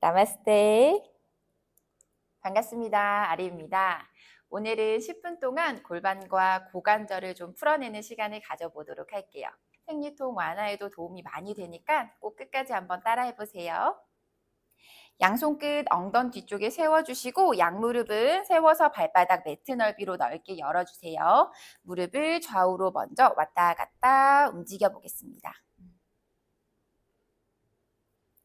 나마스테. 반갑습니다. 아리입니다. 오늘은 10분 동안 골반과 고관절을 좀 풀어내는 시간을 가져보도록 할게요. 생리통 완화에도 도움이 많이 되니까 꼭 끝까지 한번 따라해 보세요. 양손 끝 엉덩 뒤쪽에 세워주시고 양무릎은 세워서 발바닥 매트 넓이로 넓게 열어주세요. 무릎을 좌우로 먼저 왔다 갔다 움직여 보겠습니다.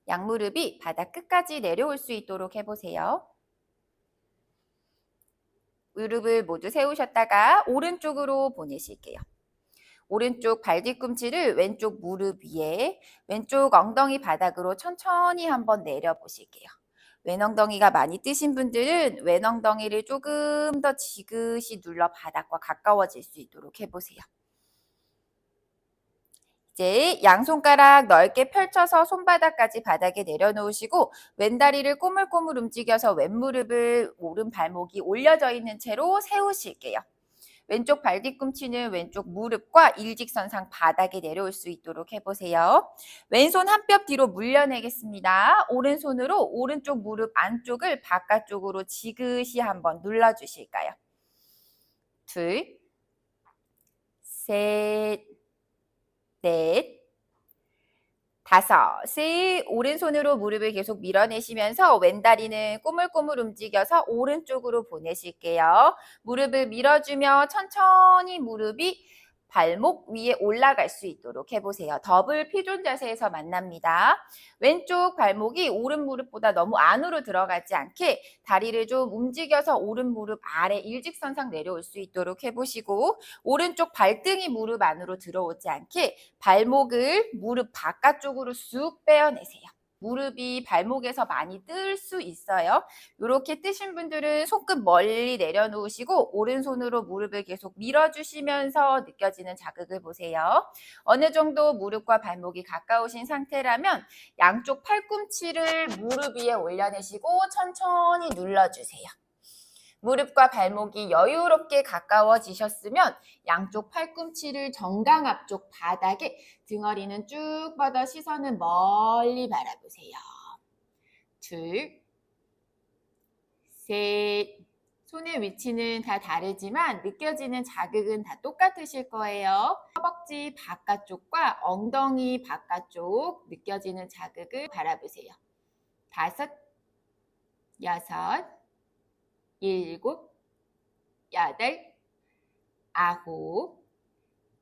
양무릎이 바닥 끝까지 내려올 수 있도록 해보세요. 무릎을 모두 세우셨다가 오른쪽으로 보내실게요. 오른쪽 발 뒤꿈치를 왼쪽 무릎 위에 왼쪽 엉덩이 바닥으로 천천히 한번 내려 보실게요. 왼 엉덩이가 많이 뜨신 분들은 왼 엉덩이를 조금 더 지그시 눌러 바닥과 가까워질 수 있도록 해보세요. 이제 양손가락 넓게 펼쳐서 손바닥까지 바닥에 내려놓으시고 왼다리를 꼬물꼬물 움직여서 왼무릎을 오른 발목이 올려져 있는 채로 세우실게요. 왼쪽 발 뒤꿈치는 왼쪽 무릎과 일직선상 바닥에 내려올 수 있도록 해보세요. 왼손 한 뼘 뒤로 물려내겠습니다. 오른손으로 오른쪽 무릎 안쪽을 바깥쪽으로 지그시 한번 눌러주실까요? 둘, 셋, 넷, 다섯을 오른손으로 무릎을 계속 밀어내시면서 왼다리는 꼬물꼬물 움직여서 오른쪽으로 보내실게요. 무릎을 밀어주며 천천히 무릎이 발목 위에 올라갈 수 있도록 해보세요. 더블 피존 자세에서 만납니다. 왼쪽 발목이 오른 무릎보다 너무 안으로 들어가지 않게 다리를 좀 움직여서 오른 무릎 아래 일직선상 내려올 수 있도록 해보시고 오른쪽 발등이 무릎 안으로 들어오지 않게 발목을 무릎 바깥쪽으로 쑥 빼어내세요. 무릎이 발목에서 많이 뜰 수 있어요. 이렇게 뜨신 분들은 손끝 멀리 내려놓으시고 오른손으로 무릎을 계속 밀어주시면서 느껴지는 자극을 보세요. 어느 정도 무릎과 발목이 가까우신 상태라면 양쪽 팔꿈치를 무릎 위에 올려내시고 천천히 눌러주세요. 무릎과 발목이 여유롭게 가까워지셨으면 양쪽 팔꿈치를 정강 앞쪽 바닥에 등허리는 쭉 뻗어 시선은 멀리 바라보세요. 둘, 셋, 손의 위치는 다 다르지만 느껴지는 자극은 다 똑같으실 거예요. 허벅지 바깥쪽과 엉덩이 바깥쪽 느껴지는 자극을 바라보세요. 다섯, 여섯, 일곱, 여덟, 아홉,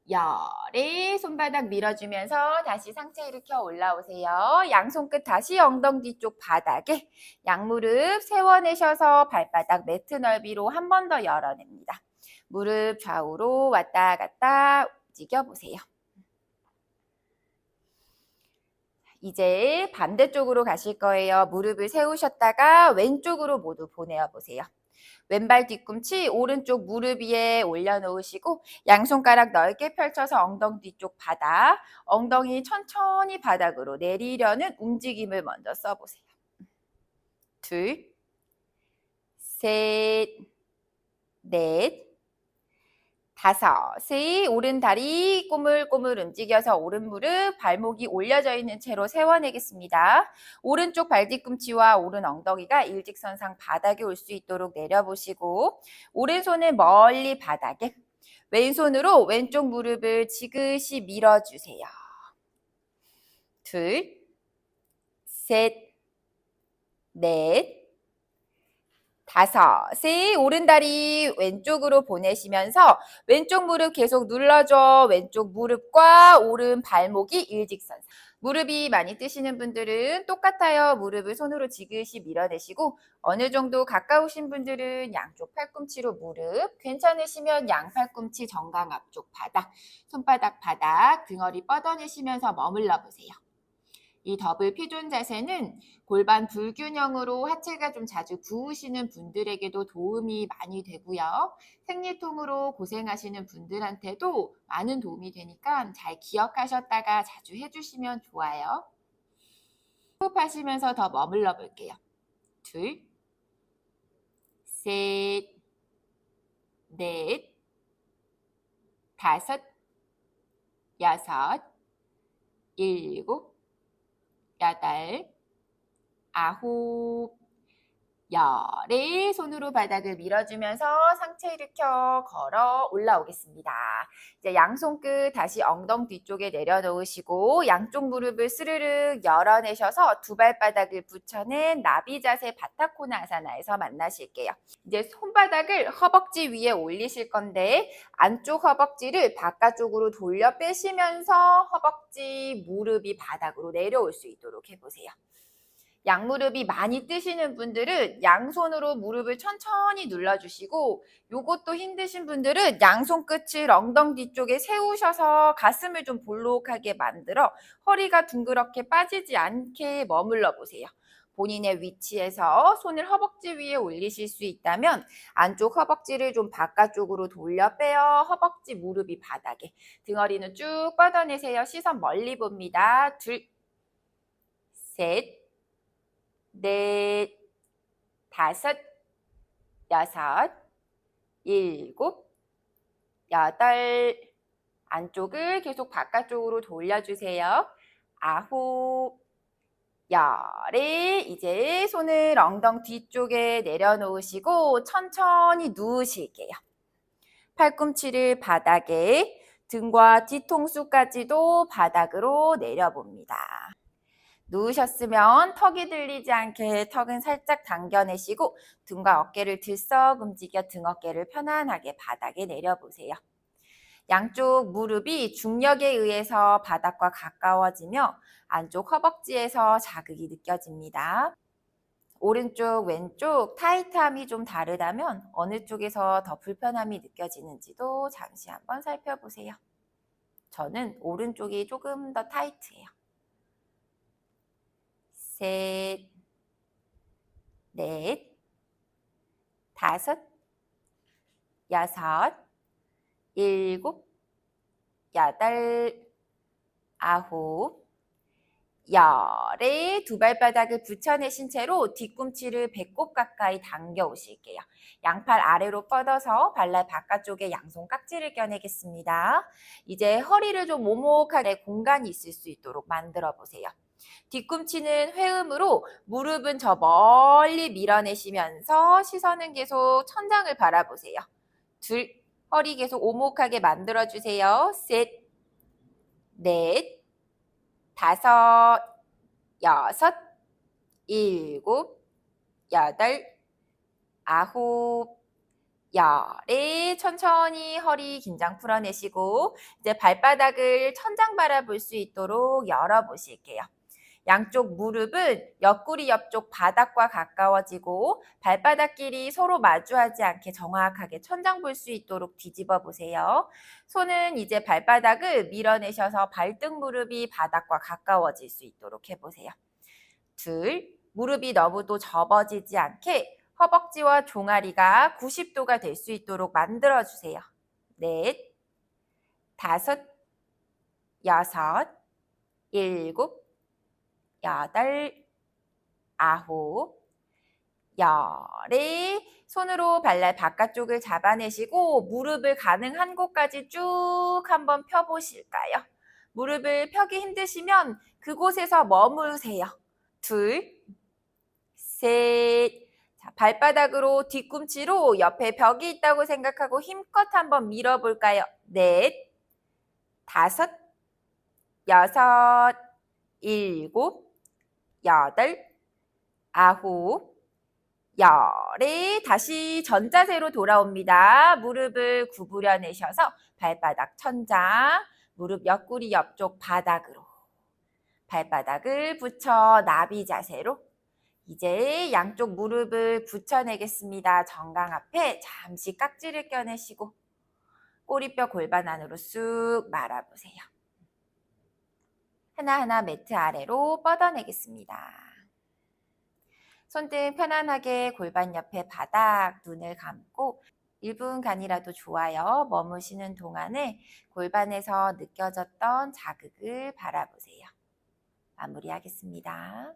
열에 손바닥 밀어주면서 다시 상체 일으켜 올라오세요. 양손 끝 다시 엉덩이 뒤쪽 바닥에 양무릎 세워내셔서 발바닥 매트 넓이로 한 번 더 열어냅니다. 무릎 좌우로 왔다 갔다 움직여 보세요. 이제 반대쪽으로 가실 거예요. 무릎을 세우셨다가 왼쪽으로 모두 보내어 보세요. 왼발 뒤꿈치 오른쪽 무릎 위에 올려놓으시고 양손가락 넓게 펼쳐서 엉덩이 뒤쪽 바닥, 엉덩이 천천히 바닥으로 내리려는 움직임을 먼저 써보세요. 둘, 셋, 넷, 다섯의 오른 다리 꼬물꼬물 움직여서 오른 무릎 발목이 올려져 있는 채로 세워내겠습니다. 오른쪽 발 뒤꿈치와 오른 엉덩이가 일직선상 바닥에 올 수 있도록 내려보시고 오른손은 멀리 바닥에 왼손으로 왼쪽 무릎을 지그시 밀어주세요. 둘, 셋, 넷, 다섯의 오른다리 왼쪽으로 보내시면서 왼쪽 무릎 계속 눌러줘. 왼쪽 무릎과 오른 발목이 일직선. 무릎이 많이 뜨시는 분들은 똑같아요. 무릎을 손으로 지그시 밀어내시고 어느 정도 가까우신 분들은 양쪽 팔꿈치로 무릎, 괜찮으시면 양팔꿈치 정강 앞쪽 바닥, 손바닥 바닥, 등허리 뻗어내시면서 머물러 보세요. 이 더블 피존 자세는 골반 불균형으로 하체가 좀 자주 부으시는 분들에게도 도움이 많이 되고요. 생리통으로 고생하시는 분들한테도 많은 도움이 되니까 잘 기억하셨다가 자주 해주시면 좋아요. 호흡하시면서 더 머물러 볼게요. 둘, 셋, 넷, 다섯, 여섯, 일곱, 여덟, 아홉, 열의 손으로 바닥을 밀어주면서 상체 일으켜 걸어 올라오겠습니다. 이제 양손 끝 다시 엉덩 뒤쪽에 내려놓으시고 양쪽 무릎을 스르륵 열어내셔서 두 발바닥을 붙여낸 나비 자세 바타코나사나에서 만나실게요. 이제 손바닥을 허벅지 위에 올리실 건데 안쪽 허벅지를 바깥쪽으로 돌려 빼시면서 허벅지 무릎이 바닥으로 내려올 수 있도록 해보세요. 양무릎이 많이 뜨시는 분들은 양손으로 무릎을 천천히 눌러주시고 요것도 힘드신 분들은 양손 끝을 엉덩 뒤쪽에 세우셔서 가슴을 좀 볼록하게 만들어 허리가 둥그렇게 빠지지 않게 머물러 보세요. 본인의 위치에서 손을 허벅지 위에 올리실 수 있다면 안쪽 허벅지를 좀 바깥쪽으로 돌려 빼어 허벅지 무릎이 바닥에 등허리는 쭉 뻗어내세요. 시선 멀리 봅니다. 둘, 셋, 넷, 다섯, 여섯, 일곱, 여덟, 안쪽을 계속 바깥쪽으로 돌려주세요. 아홉, 열에 이제 손을 엉덩 뒤쪽에 내려놓으시고 천천히 누우실게요. 팔꿈치를 바닥에 등과 뒤통수까지도 바닥으로 내려봅니다. 누우셨으면 턱이 들리지 않게 턱은 살짝 당겨내시고 등과 어깨를 들썩 움직여 등 어깨를 편안하게 바닥에 내려보세요. 양쪽 무릎이 중력에 의해서 바닥과 가까워지며 안쪽 허벅지에서 자극이 느껴집니다. 오른쪽, 왼쪽 타이트함이 좀 다르다면 어느 쪽에서 더 불편함이 느껴지는지도 잠시 한번 살펴보세요. 저는 오른쪽이 조금 더 타이트해요. 셋, 넷, 다섯, 여섯, 일곱, 여덟, 아홉, 열에 두 발바닥을 붙여내신 채로 뒤꿈치를 배꼽 가까이 당겨 오실게요. 양팔 아래로 뻗어서 발날 바깥쪽에 양손 깍지를 껴내겠습니다. 이제 허리를 좀 오목하게 공간이 있을 수 있도록 만들어 보세요. 뒤꿈치는 회음으로 무릎은 저 멀리 밀어내시면서 시선은 계속 천장을 바라보세요. 둘, 허리 계속 오목하게 만들어주세요. 셋, 넷, 다섯, 여섯, 일곱, 여덟, 아홉, 열에 천천히 허리 긴장 풀어내시고 이제 발바닥을 천장 바라볼 수 있도록 열어보실게요. 양쪽 무릎은 옆구리 옆쪽 바닥과 가까워지고 발바닥끼리 서로 마주하지 않게 정확하게 천장 볼 수 있도록 뒤집어 보세요. 손은 이제 발바닥을 밀어내셔서 발등 무릎이 바닥과 가까워질 수 있도록 해보세요. 둘, 무릎이 너무도 접어지지 않게 허벅지와 종아리가 90도가 될 수 있도록 만들어주세요. 넷, 다섯, 여섯, 일곱, 여덟, 아홉, 열에 손으로 발날 바깥쪽을 잡아내시고 무릎을 가능한 곳까지 쭉 한번 펴보실까요? 무릎을 펴기 힘드시면 그곳에서 머무르세요. 둘, 셋, 자, 발바닥으로 뒤꿈치로 옆에 벽이 있다고 생각하고 힘껏 한번 밀어볼까요? 넷, 다섯, 여섯, 일곱, 여덟, 아홉, 열에 다시 전자세로 돌아옵니다. 무릎을 구부려 내셔서 발바닥 천장, 무릎 옆구리 옆쪽 바닥으로 발바닥을 붙여 나비 자세로 이제 양쪽 무릎을 붙여내겠습니다. 정강 앞에 잠시 깍지를 껴내시고 꼬리뼈 골반 안으로 쑥 말아보세요. 하나하나 매트 아래로 뻗어내겠습니다. 손등 편안하게 골반 옆에 바닥, 눈을 감고 1분간이라도 좋아요. 머무시는 동안에 골반에서 느껴졌던 자극을 바라보세요. 마무리하겠습니다.